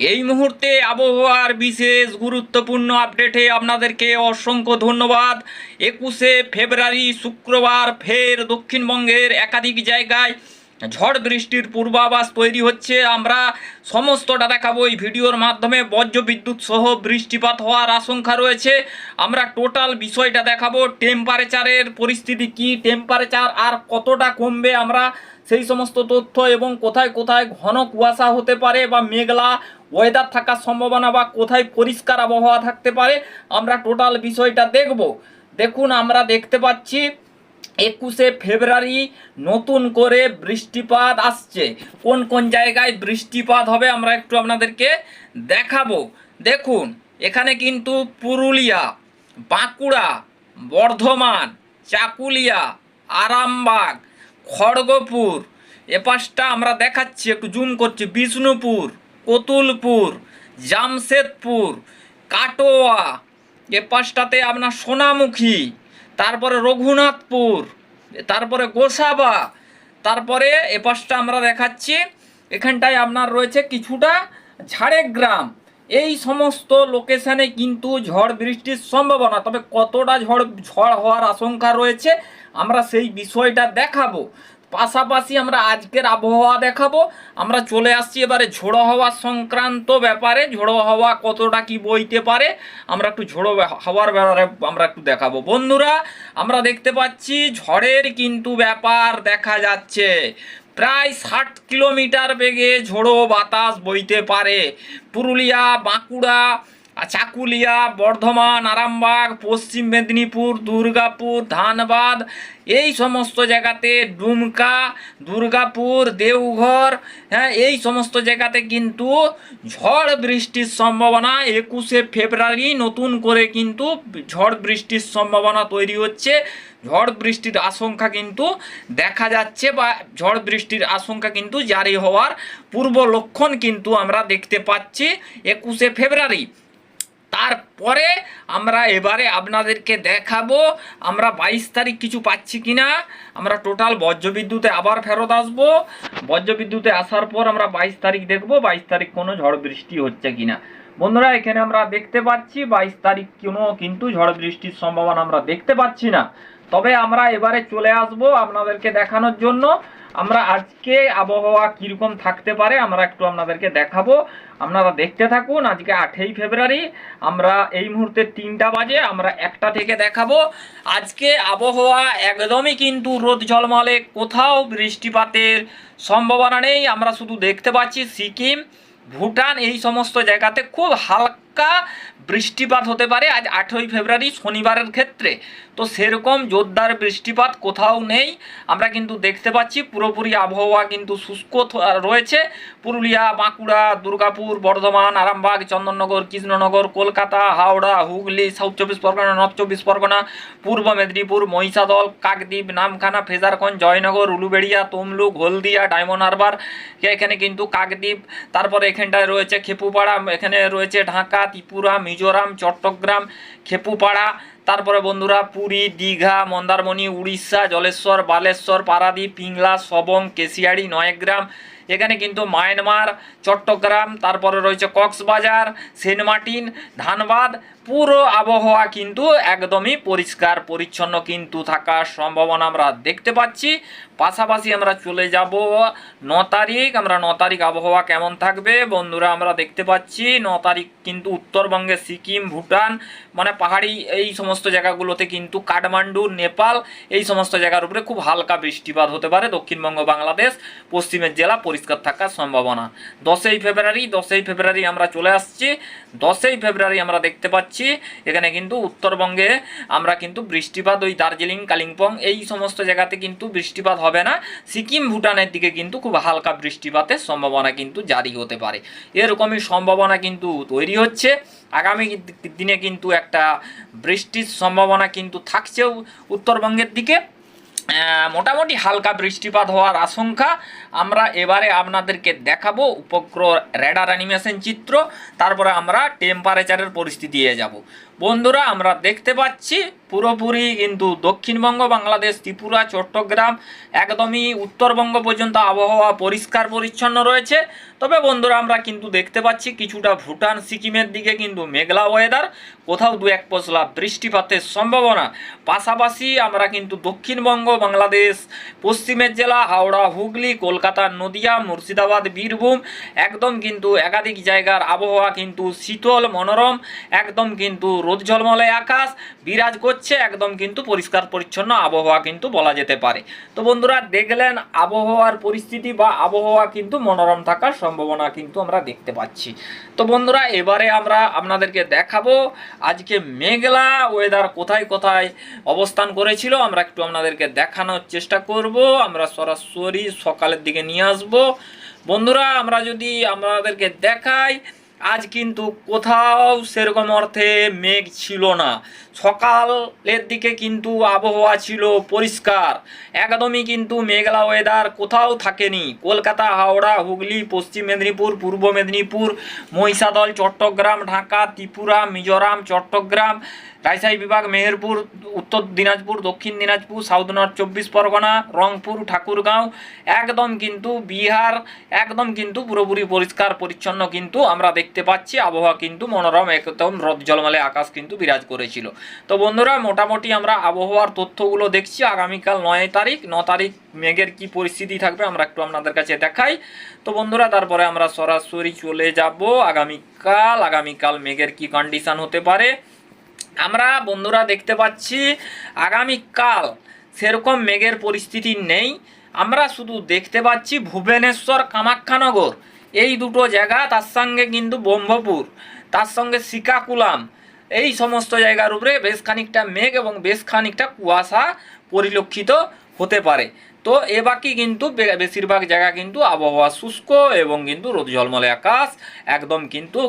এই মুহূর্তে আবহাওয়ার বিশেষ গুরুত্বপূর্ণ আপডেটে আপনাদেরকে অসংখ্য ধন্যবাদ। একুশে ফেব্রুয়ারি শুক্রবার ফের দক্ষিণবঙ্গের একাধিক জায়গায় ঝড় বৃষ্টির পূর্বাভাস তৈরি হচ্ছে। আমরা সমস্তটা দেখাবো এই ভিডিওর মাধ্যমে। বজ্রবিদ্যুৎ সহ বৃষ্টিপাত হওয়ার আশঙ্কা রয়েছে। আমরা টোটাল বিষয়টা দেখাবো। টেম্পারেচারের পরিস্থিতি কি? টেম্পারেচার আর কতটা কমবে? আমরা সেই সমস্ত তথ্য এবং কোথায় কোথায় ঘন কুয়াশা হতে পারে বা মেঘলা ওয়েদার থাকার সম্ভাবনা বা কোথায় পরিষ্কার আবহাওয়া থাকতে পারে, আমরা টোটাল বিষয়টা দেখব। দেখুন, আমরা দেখতে পাচ্ছি একুশে ফেব্রুয়ারি নতুন করে বৃষ্টিপাত আসছে। কোন কোন জায়গায় বৃষ্টিপাত হবে আমরা একটু আপনাদেরকে দেখাবো। দেখুন, এখানে কিন্তু পুরুলিয়া, বাঁকুড়া, বর্ধমান, চাকুলিয়া, আরামবাগ, খড়গপুর এ পাশটা আমরা দেখাচ্ছি, একটু জুম করছি, বিষ্ণুপুর কতুলপুর, জামশেদপুর, কাটোয়া। এ পাশটাতে আপনার সোনামুখী, তারপরে রঘুনাথপুর, তারপরে গোসাবা, তারপরে এ পাশটা আমরা দেখাচ্ছি। এখানটায় আপনার রয়েছে কিছুটা ঝাড়গ্রাম। এই সমস্ত লোকেশানে কিন্তু ঝড় বৃষ্টির সম্ভাবনা, তবে কতটা ঝড় ঝড় হওয়ার আশঙ্কা রয়েছে, আমরা সেই বিষয়টা দেখাবো। পাশাপাশি আমরা আজকের আবহাওয়া দেখাবো। আমরা চলে আসছি এবারে ঝোড়ো হাওয়া সংক্রান্ত ব্যাপারে। ঝোড়ো হাওয়া কতটা কি বইতে পারে, আমরা একটু ঝোড়ো হাওয়ার ব্যাপারে আমরা একটু দেখাবো। বন্ধুরা, আমরা দেখতে পাচ্ছি ঝড়ের কিন্তু ব্যাপার দেখা যাচ্ছে। প্রায় ষাট কিলোমিটার বেগে ঝোড়ো বাতাস বইতে পারে। পুরুলিয়া, বাঁকুড়া চাকুলিয়া, বর্ধমান, আরামবাগ, পশ্চিম মেদিনীপুর, দুর্গাপুর, ধানবাদ, এই সমস্ত জায়গাতে ডুমকা, দুর্গাপুর, দেওঘর হ্যাঁ এই সমস্ত জায়গাতে কিন্তু ঝড় বৃষ্টির সম্ভাবনা একুশে ফেব্রুয়ারি নতুন করে কিন্তু ঝড় বৃষ্টির সম্ভাবনা তৈরি হচ্ছে। ঝড় বৃষ্টির আশঙ্কা কিন্তু দেখা যাচ্ছে বা ঝড় বৃষ্টির আশঙ্কা কিন্তু জারি হওয়ার পূর্ব লক্ষণ কিন্তু আমরা দেখতে পাচ্ছি একুশে ফেব্রুয়ারি। তারপরে আমরা এবারে আপনাদেরকে দেখাবো, আমরা বাইশ তারিখ কিছু পাচ্ছি কিনা। আমরা টোটাল বজ্রবিদ্যুতে আবার ফেরত আসব। বজ্রবিদ্যুতে আসার পর আমরা বাইশ তারিখ দেখব, বাইশ তারিখ কোনো ঝড় বৃষ্টি হচ্ছে কিনা। বন্ধুরা, এখানে আমরা দেখতে পাচ্ছি বাইশ তারিখ কোনো কিন্তু ঝড় বৃষ্টির সম্ভাবনা আমরা দেখতে পাচ্ছি না। তবে আমরা এবারে চলে আসব আপনাদেরকে দেখানোর জন্য। আমরা আজকে আবহাওয়া কীরকম থাকতে পারে, আমরা একটু আপনাদেরকে দেখাবো। আপনারা দেখতে থাকুন, আজকে আঠেই ফেব্রুয়ারি, আমরা এই মুহূর্তে তিনটা বাজে, আমরা একটা থেকে দেখাবো। আজকে আবহাওয়া একদমই কিন্তু রোদ ঝলমলে, কোথাও বৃষ্টিপাতের সম্ভাবনা নেই। আমরা শুধু দেখতে পাচ্ছি সিকিম, ভুটান, এই সমস্ত জায়গাতে খুব হালকা বৃষ্টিপাত হতে পারে আজ আঠেরোই ফেব্রুয়ারি শনিবারের ক্ষেত্রে। তো সেরকম জোরদার বৃষ্টিপাত কোথাও নেই। আমরা কিন্তু দেখতে পাচ্ছি পুরোপুরি আবহাওয়া কিন্তু শুষ্ক রয়েছে। পুরুলিয়া, বাঁকুড়া, দুর্গাপুর, বর্ধমান, আরামবাগ, চন্দননগর, কৃষ্ণনগর, কলকাতা, হাওড়া, হুগলি, সাউথ চব্বিশ পরগনা, নর্থ চব্বিশ পরগনা, পূর্ব মেদিনীপুর, মহিষাদল, কাকদ্বীপ, নামখানা, ফেজারগঞ্জ, জয়নগর, উলুবেড়িয়া, তমলুক, হলদিয়া, ডায়মন্ড হারবার। এখানে কিন্তু কাকদ্বীপ, তারপরে এখানটায় রয়েছে খেপুপাড়া, এখানে রয়েছে ঢাকা ত্রিপুরা, মিজোরাম, চট্টগ্রাম, খেপুপাড়া, তারপরে বন্ধুরা পুরী, দীঘা, মন্দারমণি, উড়িষ্যা, জলেশ্বর, বালেশ্বর, পারাদ্বীপ, পিংলা, সবং, কেশিয়াড়ি, নয়গ্রাম, এখানে কিন্তু মায়ানমার, চট্টগ্রাম, তারপরে রয়েছে কক্সবাজার সেন্ট মার্টিন ধানবাদ পুরো আবহাওয়া কিন্তু একদমই পরিষ্কার, পরিচ্ছন্ন কিন্তু থাকার সম্ভাবনা আমরা দেখতে পাচ্ছি। পাশাপাশি আমরা চলে যাব ন তারিখ। আমরা ন তারিখ আবহাওয়া কেমন থাকবে? বন্ধুরা, আমরা দেখতে পাচ্ছি ন তারিখ কিন্তু উত্তরবঙ্গে সিকিম, ভুটান মানে পাহাড়ি এই সমস্ত জায়গাগুলোতে কিন্তু কাঠমান্ডু, নেপাল এই সমস্ত জায়গার উপরে খুব হালকা বৃষ্টিপাত হতে পারে। দক্ষিণবঙ্গ, বাংলাদেশ, পশ্চিমের জেলা পরিষ্কার থাকার সম্ভাবনা। দশই ফেব্রুয়ারি দশই ফেব্রুয়ারি আমরা চলে আসছি। দশই ফেব্রুয়ারি আমরা দেখতে পাচ্ছি এখানে কিন্তু উত্তরবঙ্গে আমরা কিন্তু বৃষ্টিপাত, ওই দার্জিলিং, কালিম্পং এই সমস্ত জায়গাতে কিন্তু বৃষ্টিপাত হবে না। সিকিম, ভুটানের দিকে কিন্তু খুব হালকা বৃষ্টিপাতের সম্ভাবনা কিন্তু জারি হতে পারে। এরকমই সম্ভাবনা কিন্তু তৈরি হচ্ছে। আগামী দিনে কিন্তু একটা বৃষ্টির সম্ভাবনা কিন্তু থাকছেও উত্তরবঙ্গের দিকে। মোটামুটি হালকা বৃষ্টিপাত হওয়ার আশঙ্কা। আমরা এবারে আপনাদেরকে দেখাবো উপগ্রহ রেডার অ্যানিমেশন চিত্র, তারপরে আমরা টেম্পারেচারের পরিস্থিতি দিয়ে যাব। বন্ধুরা, আমরা দেখতে পাচ্ছি পুরোপুরি কিন্তু দক্ষিণবঙ্গ, বাংলাদেশ, ত্রিপুরা, চট্টগ্রাম একদমই উত্তরবঙ্গ পর্যন্ত আবহাওয়া পরিষ্কার পরিচ্ছন্ন রয়েছে। তবে বন্ধুরা, আমরা কিন্তু দেখতে পাচ্ছি কিছুটা ভুটান, সিকিমের দিকে কিন্তু মেঘলা ওয়েদার কোথাও দু এক পশলা বৃষ্টিপাতের সম্ভাবনা। পাশাপাশি আমরা কিন্তু দক্ষিণবঙ্গ, বাংলাদেশ, পশ্চিমের জেলা হাওড়া, হুগলি, কলকাতা, নদিয়া, মুর্শিদাবাদ, বীরভূম একদম কিন্তু একাধিক জায়গার আবহাওয়া কিন্তু শীতল, মনোরম, একদম কিন্তু রোদ ঝলমলে আকাশ। বিরাজ করছে একদম কিন্তু পরিষ্কার, পরিচ্ছন্ন আবহাওয়া কিন্তু বলা যেতে পারে। তো বন্ধুরা, দেখলেন আবহাওয়ার পরিস্থিতি বা আবহাওয়া কিন্তু মনোরম থাকার সম্ভাবনা কিন্তু আমরা দেখতে পাচ্ছি। তো বন্ধুরা, এবারে আমরা আপনাদেরকে দেখাবো আজকে মেঘলা ওয়েদার কোথায় কোথায় অবস্থান করেছিল। আমরা একটু আপনাদেরকে দেখানোর চেষ্টা করব। আমরা সরাসরি সকালের দিকে নিয়ে আসব। বন্ধুরা, আমরা যদি আমাদেরকে দেখাই আজ কিন্তু কোথাও সেরকম অর্থে মেঘ ছিল না। সকালের দিকে কিন্তু আবহাওয়া ছিল পরিষ্কার। একদমই কিন্তু মেঘলা ওয়েদার কোথাও থাকেনি। কলকাতা, হাওড়া, হুগলি, পশ্চিম মেদিনীপুর, পূর্ব মেদিনীপুর, মহিষাদল, চট্টগ্রাম, ঢাকা, ত্রিপুরা, মিজোরাম, চট্টগ্রাম রাজশাহী বিভাগ, মেহেরপুর, উত্তর দিনাজপুর, দক্ষিণ দিনাজপুর, সাউথ নর্থ চব্বিশ পরগনা, রংপুর, ঠাকুরগাঁও, একদম কিন্তু বিহার, একদম কিন্তু পুরোপুরি পরিষ্কার, পরিচ্ছন্ন কিন্তু আমরা দেখতে পাচ্ছি। আবহাওয়া কিন্তু মনোরম, একদম রদ জলমালে আকাশ কিন্তু বিরাজ করেছিল। তো বন্ধুরা, মোটামুটি আমরা আবহাওয়ার তথ্যগুলো দেখছি আগামীকাল নয় তারিখ। ন তারিখ মেঘের কি পরিস্থিতি থাকবে আমরা একটু আপনাদের কাছে দেখাই। তো বন্ধুরা, তারপরে আমরা সরাসরি চলে যাব। আগামীকাল আগামীকাল মেঘের কি কন্ডিশান হতে পারে? আমরা বন্ধুরা দেখতে পাচ্ছি, আগামীকাল সেরকম মেঘের পরিস্থিতি নেই। আমরা শুধু দেখতে পাচ্ছি ভুবনেশ্বর কামাখ্যানগর এই দুটো জায়গা, তার সঙ্গে কিন্তু ব্রহ্মপুর, তার সঙ্গে সিকাকুলাম এই সমস্ত জায়গার উপরে বেশ খানিকটা মেঘ এবং বেশ খানিকটা কুয়াশা পরিলক্ষিত হতে পারে। তো এ বাকি কিন্তু বেশিরভাগ জায়গা কিন্তু আবহাওয়া শুষ্ক এবং কিন্তু রোদ ঝলমলে আকাশ। একদম কিন্তু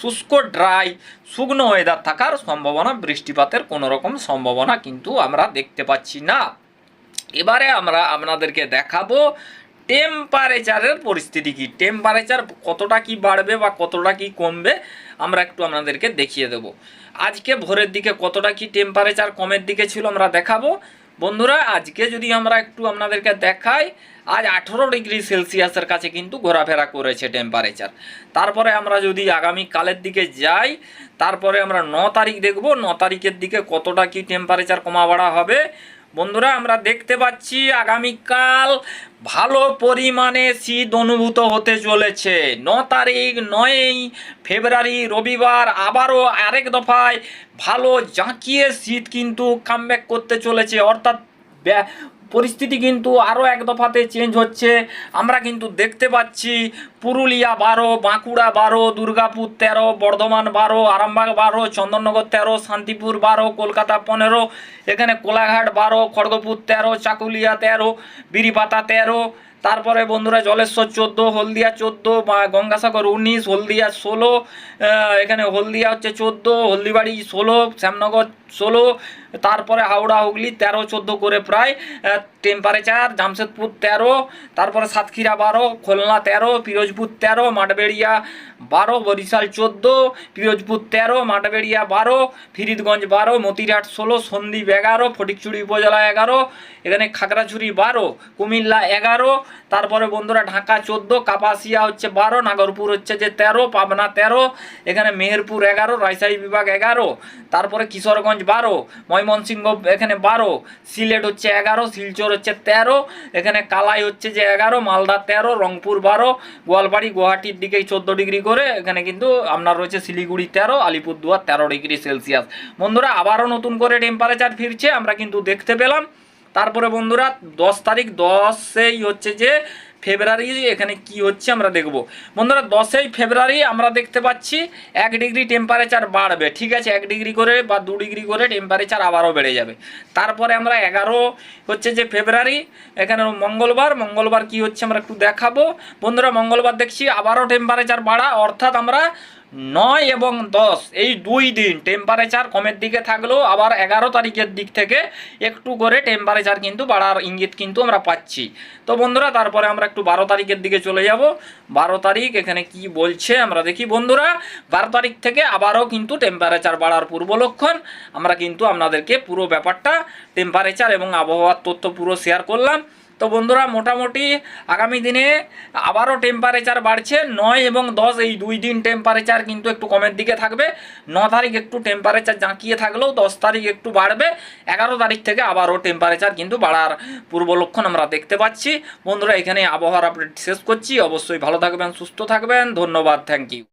শুষ্ক ড্রাই শুকনো ওয়েদার থাকার সম্ভাবনা, বৃষ্টিপাতের কোনো রকম সম্ভাবনা কিন্তু আমরা দেখতে পাচ্ছি না। এবারে আমরা আপনাদেরকে দেখাবো টেম্পারেচারের পরিস্থিতি কি? টেম্পারেচার কতটা কি বাড়বে বা কতটা কি কমবে, আমরা একটু আপনাদেরকে দেখিয়ে দেব। আজকে ভোরের দিকে কতটা কি টেম্পারেচার কমের দিকে ছিল আমরা দেখাবো। বন্ধুরা, আজকে যদি আমরা একটু আপনাদেরকে দেখাই, আজ আঠেরো ডিগ্রি সেলসিয়াসের কাছে কিন্তু ঘোরাফেরা করেছে টেম্পারেচার তারপরে আমরা যদি আগামী কালের দিকে যাই, তারপরে আমরা ন তারিখ দেখব, ন তারিখের দিকে কতটা কি টেম্পারেচার কমা বাড়া হবে। বন্ধুরা, আমরা দেখতে পাচ্ছি আগামীকাল ভালো পরিমাণে শীত অনুভূত হতে চলেছে। ন তারিখ নয়ই ফেব্রুয়ারি রবিবার আবারও আরেক দফায় ভালো জাঁকিয়ে শীত কিন্তু কামব্যাক করতে চলেছে। অর্থাৎ পরিস্থিতি কিন্তু আরও এক দফাতে চেঞ্জ হচ্ছে। আমরা কিন্তু দেখতে পাচ্ছি পুরুলিয়া বারো, বাঁকুড়া বারো, দুর্গাপুর তেরো, বর্ধমান বারো, আরামবাগ বারো, চন্দননগর তেরো, শান্তিপুর বারো, কলকাতা পনেরো, এখানে কোলাঘাট বারো, খড়গপুর তেরো, চাকুলিয়া তেরো বিড়িপাতা তেরো তারপরে বন্ধুরা জলেশ্বর চোদ্দ, হলদিয়া চোদ্দ গঙ্গাসাগর উনিশ, হলদিয়া ষোলো এখানে হলদিয়া হচ্ছে চোদ্দ, হলদিবাড়ি ষোলো, শ্যামনগর ষোলো, তারপরে হাওড়া, হুগলি তেরো, চোদ্দ করে প্রায় টেম্পারেচার জামশেদপুর তেরো, তারপরে সাতক্ষীরা বারো, খুলনা তেরো, পিরোজপুর তেরো, মাঠবেড়িয়া বারো, বরিশাল চোদ্দ, পিরোজপুর তেরো, মাঠবেড়িয়া বারো, ফিরিদগঞ্জ বারো, মতিরহাট ষোলো, সন্দ্বীপ এগারো, ফটিকচুড়ি উপজেলা এগারো, এখানে খাগড়াছড়ি বারো, কুমিল্লা এগারো তারপরে বন্ধুরা ঢাকা চোদ্দ, কাপাসিয়া হচ্ছে বারো, নাগরপুর হচ্ছে যে তেরো, পাবনা তেরো, এখানে মেহেরপুর এগারো, রাজশাহী বিভাগ এগারো, তারপরে কিশোরগঞ্জ বারো, ময়মনসিংহ এখানে বারো, সিলেট হচ্ছে এগারো, শিলচর হচ্ছে তেরো, এখানে কালাই হচ্ছে যে এগারো, মালদা তেরো, রংপুর বারো গোয়ালবাড়ি গুয়াহাটির দিকে চোদ্দ ডিগ্রি করে এখানে কিন্তু আপনার রয়েছে শিলিগুড়ি তেরো, আলিপুরদুয়ার তেরো ডিগ্রি সেলসিয়াস। বন্ধুরা আবারও নতুন করে টেম্পারেচার ফিরছে, আমরা কিন্তু দেখতে পেলাম। তারপরে বন্ধুরা, দশ তারিখ, দশেই হচ্ছে যে ফেব্রুয়ারি, এখানে কি হচ্ছে আমরা দেখব। বন্ধুরা, দশই ফেব্রুয়ারি আমরা দেখতে পাচ্ছি এক ডিগ্রি টেম্পারেচার বাড়বে, ঠিক আছে? এক ডিগ্রি করে বা দু ডিগ্রি করে টেম্পারেচার আবারও বেড়ে যাবে। তারপরে আমরা এগারো হচ্ছে যে ফেব্রুয়ারি, এখানে মঙ্গলবার মঙ্গলবার কি হচ্ছে আমরা একটু দেখাবো। বন্ধুরা, মঙ্গলবার দেখছি আবারও টেম্পারেচার বাড়া, অর্থাৎ আমরা নয় এবং দশ। এই দুই দিন টেম্পারেচার কমের দিকে থাকলেও আবার এগারো তারিখের দিক থেকে একটু করে টেম্পারেচার কিন্তু বাড়ার ইঙ্গিত কিন্তু আমরা পাচ্ছি। তো বন্ধুরা, তারপরে আমরা একটু বারো তারিখের দিকে চলে যাব। বারো তারিখ, এখানে কি বলছে আমরা দেখি। বন্ধুরা, বারো তারিখ থেকে আবারও কিন্তু টেম্পারেচার বাড়ার পূর্ব লক্ষণ। আমরা কিন্তু আপনাদেরকে পুরো ব্যাপারটা টেম্পারেচার এবং আবহাওয়ার তথ্য পুরো শেয়ার করলাম। তো বন্ধুরা, মোটামুটি আগামী দিনে আবারও টেম্পারেচার বাড়ছে। নয় এবং দশ, এই দুই দিন টেম্পারেচার কিন্তু একটু কমের দিকে থাকবে। ন তারিখ একটু টেম্পারেচার জাঁকিয়ে থাকলেও দশ তারিখ একটু বাড়বে। এগারো তারিখ থেকে আবারও টেম্পারেচার কিন্তু বাড়ার পূর্ব লক্ষণ আমরা দেখতে পাচ্ছি। বন্ধুরা এখানে আবহাওয়ার আপডেট শেষ করছি। অবশ্যই ভালো থাকবেন, সুস্থ থাকবেন। ধন্যবাদ থ্যাংক ইউ